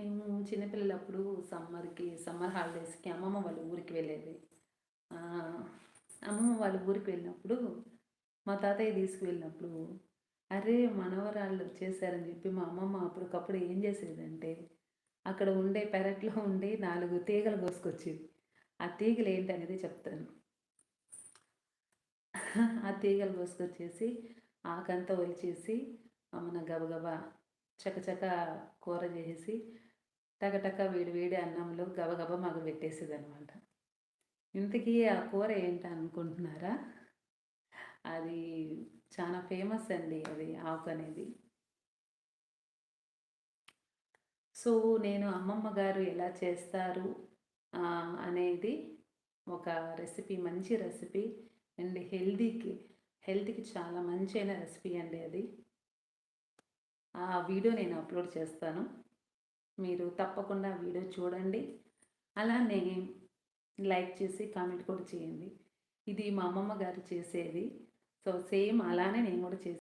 మేము చిన్నపిల్లలప్పుడు సమ్మర్‌కి సమ్మర్ హాలిడేస్‌కి అమ్మమ్మ వాళ్ళ ఊరికి వెళ్ళేది. అమ్మమ్మ వాళ్ళ ఊరికి వెళ్ళినప్పుడు, మా తాతయ్య తీసుకువెళ్ళినప్పుడు, అరే! మనవరాళ్ళు వచ్చేసారని చెప్పి మా అమ్మమ్మ అప్పటికప్పుడు ఏం చేసేదంటే, అక్కడ ఉండే పెరట్లో ఉండే నాలుగు తీగలు కోసుకొచ్చేది. ఆ తీగలు ఏంటనేది చెప్తాను. ఆ తీగలు కోసుకొచ్చేసి, ఆకంతా ఒలిచేసి, మన గబగబా చకచక కూర చేసి టకటక వేడి వేడి అన్నంలో గబగబా మాకు పెట్టేసేదనమాట. ఇంతకీ ఆ కూర ఏంటి అనుకుంటున్నారా అది చాలా ఫేమస్ అండి అది ఆకు అనేది సో, నేను అమ్మమ్మ గారు ఎలా చేస్తారు అనేది ఒక రెసిపీ మంచి రెసిపీ అండ్ హెల్తీకి హెల్త్‌కి చాలా మంచైన రెసిపీ అండి అది. ఆ వీడియో నేను అప్‌లోడ్ చేస్తాను. మీరు తప్పకుండా వీడియో చూడండి. అలానే లైక్ చేసి కామెంట్ కూడా చేయండి. ఇది మా అమ్మమ్మ గారు చేసేది. సో, సేమ్ అలానే నేను కూడా చేసి